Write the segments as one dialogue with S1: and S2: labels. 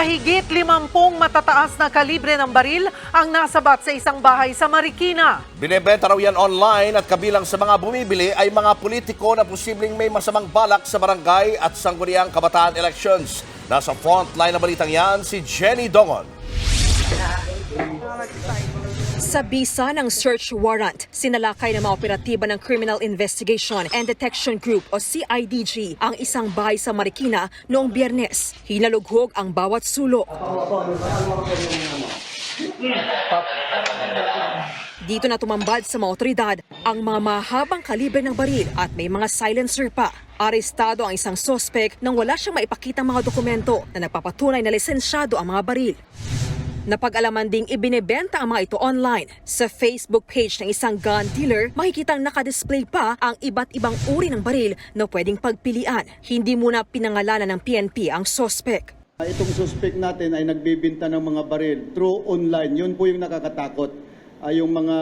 S1: Mahigit limampung matataas na kalibre ng baril ang nasabat sa isang bahay sa Marikina.
S2: Binebenta raw yan online at kabilang sa mga bumibili ay mga politiko na posibleng may masamang balak sa barangay at sangguniang kabataan elections. Nasa frontline na balitang yan si Jenny Dongon.
S3: Sa bisa ng search warrant, sinalakay ng mga operatiba ng Criminal Investigation and Detection Group o CIDG ang isang bahay sa Marikina noong biyernes. Hinalughog ang bawat sulok. Dito na tumambad sa mga otoridad ang mga mahabang kalibre ng baril at may mga silencer pa. Arestado ang isang sospek nang wala siyang maipakitang mga dokumento na nagpapatunay na lisensyado ang mga baril. Napag-alaman ding ibinebenta ang mga ito online. Sa Facebook page ng isang gun dealer, makikitang nakadisplay pa ang iba't ibang uri ng baril na pwedeng pagpilian. Hindi muna pinangalanan ng PNP ang sospek.
S4: Itong suspect natin ay nagbibinta ng mga baril through online. Yun po yung nakakatakot. Ay yung mga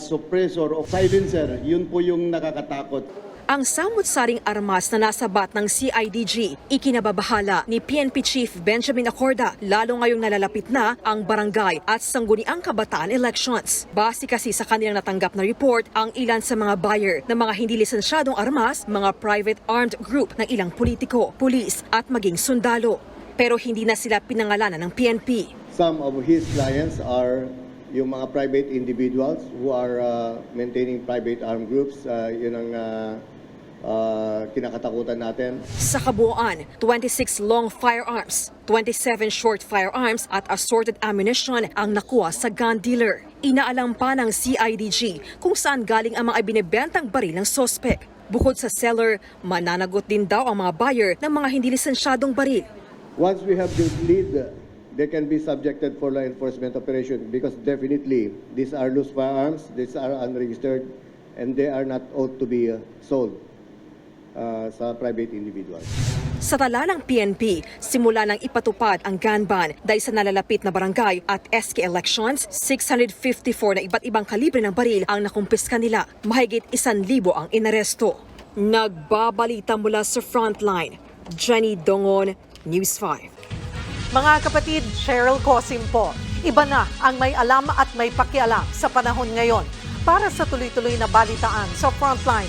S4: suppressor o silencer, yun po yung nakakatakot.
S3: Ang samut-saring armas na nasa bat ng CIDG, ikinababahala ni PNP Chief Benjamin Acorda, lalo ngayong nalalapit na ang barangay at sangguniang kabataan elections. Base kasi sa kanilang natanggap na report, ang ilan sa mga buyer ng mga hindi lisensyadong armas, mga private armed group ng ilang politiko, pulis at maging sundalo. Pero hindi na sila pinangalanan ng PNP.
S4: Some of his clients are yung mga private individuals who are uh, maintaining private armed groups. Uh, yun ang uh, uh, kinakatakutan natin.
S3: Sa kabuuan, 26 long firearms, 27 short firearms at assorted ammunition ang nakuha sa gun dealer. Inaalam pa ng CIDG kung saan galing ang mga ibinebentang baril ng sospek. Bukod sa seller, mananagot din daw ang mga buyer ng mga hindi lisensyadong baril.
S4: Once we have the lead, they can be subjected for law enforcement operation because definitely these are loose firearms, these are unregistered, and they are not ought to be uh, sold uh, sa private individuals.
S3: Sa tala ng PNP, simula nang ipatupad ang gun ban dahil sa nalalapit na barangay at SK elections, 654 na iba't ibang kalibre ng baril ang nakumpiska nila. Mahigit isan libo ang inaresto. Nagbabalita mula sa frontline, Jenny Dongon, News 5.
S1: Mga kapatid, Cheryl Cosim po. Iba na ang may alam at may pakialam sa panahon ngayon. Para sa tuloy-tuloy na balitaan sa Frontline,